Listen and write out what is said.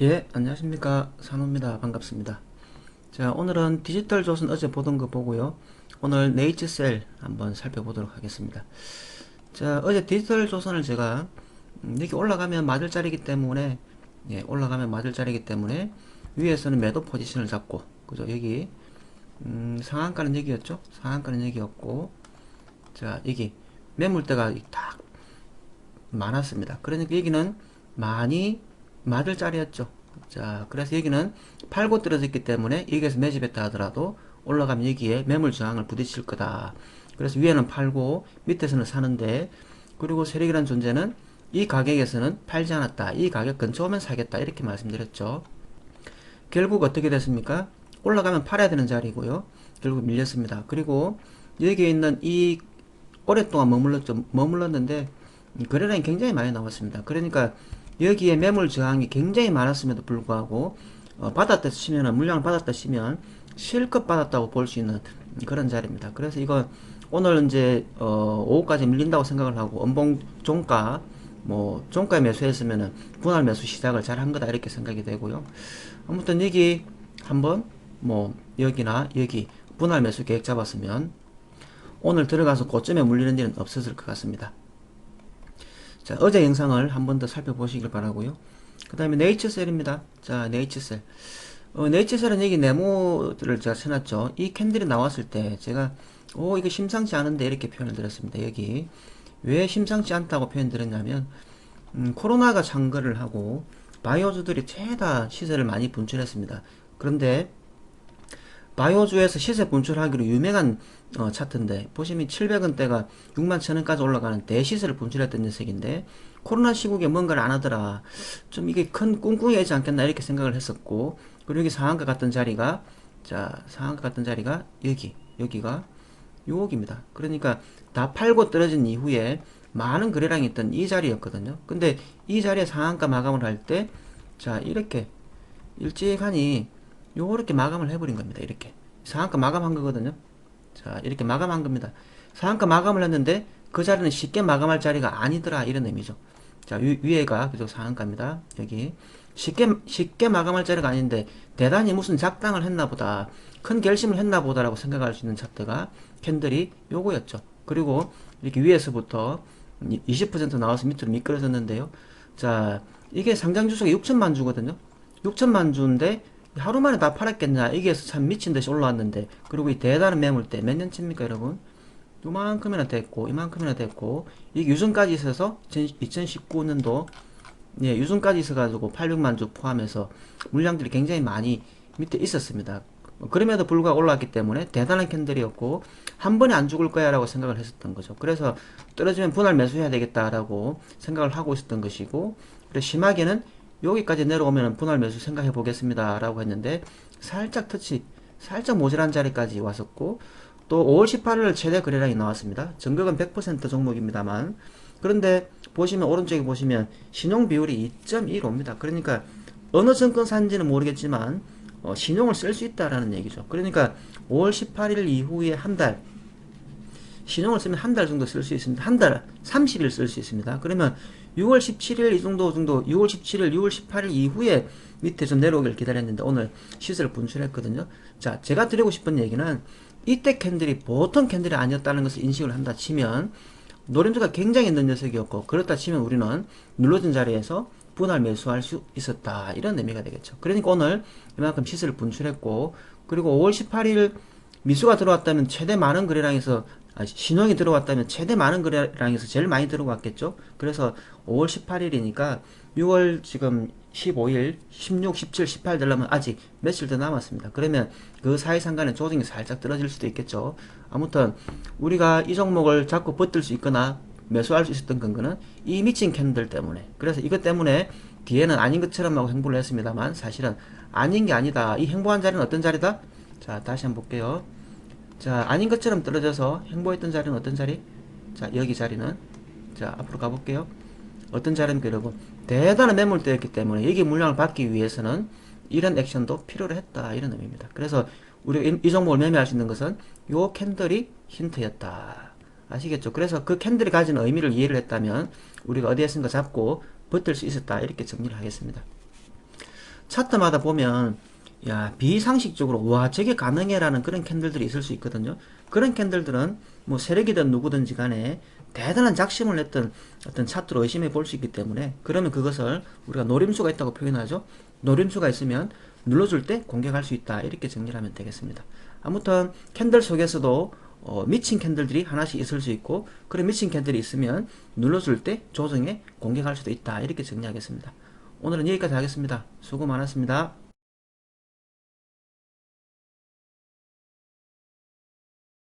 예, 안녕하십니까. 산호입니다. 반갑습니다. 자, 오늘은 디지털 조선 어제 보던 거 보고요. 오늘 네이처셀 한번 살펴보도록 하겠습니다. 자, 어제 디지털 조선을 제가 음, 여기 올라가면 맞을 자리이기 때문에 예, 올라가면 맞을 자리이기 때문에 위에서는 매도 포지션을 잡고 그죠? 여기 음, 상한가는 여기였죠? 상한가는 여기였고 자, 여기 매물대가 딱 많았습니다. 그러니까 여기는 많이 맞을 자리였죠. 자, 그래서 여기는 팔고 떨어졌기 때문에 여기에서 매집했다 하더라도 올라가면 여기에 매물 저항을 부딪힐 거다. 그래서 위에는 팔고 밑에서는 사는데 그리고 세력이라는 존재는 이 가격에서는 팔지 않았다. 이 가격 근처 오면 사겠다. 이렇게 말씀드렸죠. 결국 어떻게 됐습니까? 올라가면 팔아야 되는 자리고요. 결국 밀렸습니다. 그리고 여기에 있는 이 오랫동안 머물렀죠. 머물렀는데 거래량이 굉장히 많이 나왔습니다. 그러니까 여기에 매물 저항이 굉장히 많았음에도 불구하고 어, 받았다 치면은 물량을 받았다 치면 실컷 받았다고 볼 수 있는 그런 자리입니다. 그래서 이거 오늘 이제 어, 오후까지 밀린다고 생각을 하고 엄봉 종가 뭐 종가에 매수했으면은 분할 매수 시작을 잘 한 거다 이렇게 생각이 되고요. 아무튼 여기 한번 뭐 여기나 여기 분할 매수 계획 잡았으면 오늘 들어가서 고점에 물리는 일은 없었을 것 같습니다. 자, 어제 영상을 한 번 더 살펴보시길 바라고요. 그 다음에 네이처셀입니다. 자, 네이처셀. 어, 네이처셀은 여기 네모들을 제가 쳐놨죠. 이 캔들이 나왔을 때 제가 오 이거 심상치 않은데 이렇게 표현을 드렸습니다. 여기 왜 심상치 않다고 표현 드렸냐면 음, 코로나가 창거를 하고 바이오주들이 최다 시세를 많이 분출했습니다. 그런데 바이오주에서 시세 분출하기로 유명한 어, 차트인데 보시면 700원대가 6만 1000원까지 올라가는 대시세를 분출했던 녀석인데 코로나 시국에 뭔가를 안 하더라 좀 이게 큰 꿍꿍이지 않겠나 이렇게 생각을 했었고 그리고 여기 상한가 같던 자리가 자 상한가 같던 자리가 여기 여기가 요기입니다 그러니까 다 팔고 떨어진 이후에 많은 거래량이 있던 이 자리였거든요 근데 이 자리에 상한가 마감을 할 때 자 이렇게 일찍하니 요렇게 마감을 해버린 겁니다. 이렇게. 상한가 마감한 거거든요. 자, 이렇게 마감한 겁니다. 상한가 마감을 했는데 그 자리는 쉽게 마감할 자리가 아니더라. 이런 의미죠. 자, 위, 위에가 그죠 상한가입니다. 여기. 쉽게, 쉽게 마감할 자리가 아닌데 대단히 무슨 작당을 했나 보다. 큰 결심을 했나 보다라고 생각할 수 있는 차트가 캔들이 요거였죠. 그리고 이렇게 위에서부터 20% 나와서 밑으로 미끄러졌는데요. 자, 이게 상장 주수가 6천만 주거든요. 6천만 주인데 하루 만에 다 팔았겠냐? 여기에서 참 미친 듯이 올라왔는데. 그리고 이 대단한 매물대 몇 년치입니까 여러분? 요만큼이나 됐고 이만큼이나 됐고. 이게 유승까지 있어서 2019년도 예, 유승까지 있어가지고 800만 주 포함해서 물량들이 굉장히 많이 밑에 있었습니다. 그럼에도 불구하고 올라왔기 때문에 대단한 캔들이었고 한 번에 안 죽을 거야 라고 생각을 했었던 거죠. 그래서 떨어지면 분할 매수해야 되겠다라고 생각을 하고 있었던 것이고 그래서 심하게는 여기까지 내려오면 분할 매수 생각해 보겠습니다. 라고 했는데 살짝 터치 살짝 모자란 자리까지 왔었고 또 5월 18일 최대 거래량이 나왔습니다. 전격은 100% 종목입니다만. 그런데 보시면 오른쪽에 보시면 신용 비율이 2.15입니다. 그러니까 어느 증권사인지는 모르겠지만 어, 신용을 쓸 수 있다라는 얘기죠. 그러니까 5월 18일 이후에 한달 신용을 쓰면 한 달 정도 쓸 수 있습니다. 한 달, 30일 쓸 수 있습니다. 그러면 6월 17일 이 정도 정도, 6월 17일, 6월 18일 이후에 밑에 좀 내려오길 기다렸는데 오늘 시세를 분출했거든요. 자, 제가 드리고 싶은 얘기는 이때 캔들이 보통 캔들이 아니었다는 것을 인식을 한다 치면 노림수가 굉장히 있는 녀석이었고 그렇다 치면 우리는 눌러진 자리에서 분할 매수할 수 있었다 이런 의미가 되겠죠. 그러니까 오늘 이만큼 시세를 분출했고 그리고 5월 18일 미수가 들어왔다면 최대 많은 거래량에서 아, 신용이 들어왔다면 최대 많은 거래량에서 제일 많이 들어왔겠죠. 그래서 5월 18일이니까 6월 지금 15일, 16, 17, 18 되려면 아직 며칠 더 남았습니다. 그러면 그 사이 상간에 조정이 살짝 떨어질 수도 있겠죠. 아무튼 우리가 이 종목을 자꾸 버틸 수 있거나 매수할 수 있었던 근거는 이 미친 캔들 때문에 그래서 이것 때문에 뒤에는 아닌 것처럼 하고 행보를 했습니다만 사실은 아닌 게 아니다. 이 행보한 자리는 어떤 자리다? 자 다시 한번 볼게요. 자 아닌 것처럼 떨어져서 행보했던 자리는 어떤 자리? 자 여기 자리는. 자 앞으로 가볼게요. 어떤 자리입니까 여러분 대단한 매물대였기 때문에 여기 물량을 받기 위해서는 이런 액션도 필요로 했다. 이런 의미입니다. 그래서 우리가 이, 이 종목을 매매할 수 있는 것은 요 캔들이 힌트였다. 아시겠죠? 그래서 그 캔들이 가진 의미를 이해를 했다면 우리가 어디에 쓴거 잡고 버틸 수 있었다. 이렇게 정리를 하겠습니다. 차트마다 보면 야 비상식적으로 와 저게 가능해라는 그런 캔들들이 있을 수 있거든요. 그런 캔들들은 뭐 세력이든 누구든지 간에 대단한 작심을 냈던 어떤 차트로 의심해 볼 수 있기 때문에 그러면 그것을 우리가 노림수가 있다고 표현하죠. 노림수가 있으면 눌러줄 때 공격할 수 있다 이렇게 정리를 하면 되겠습니다. 아무튼 캔들 속에서도 어, 미친 캔들들이 하나씩 있을 수 있고 그런 미친 캔들이 있으면 눌러줄 때 조정에 공격할 수도 있다 이렇게 정리하겠습니다. 오늘은 여기까지 하겠습니다. 수고 많았습니다.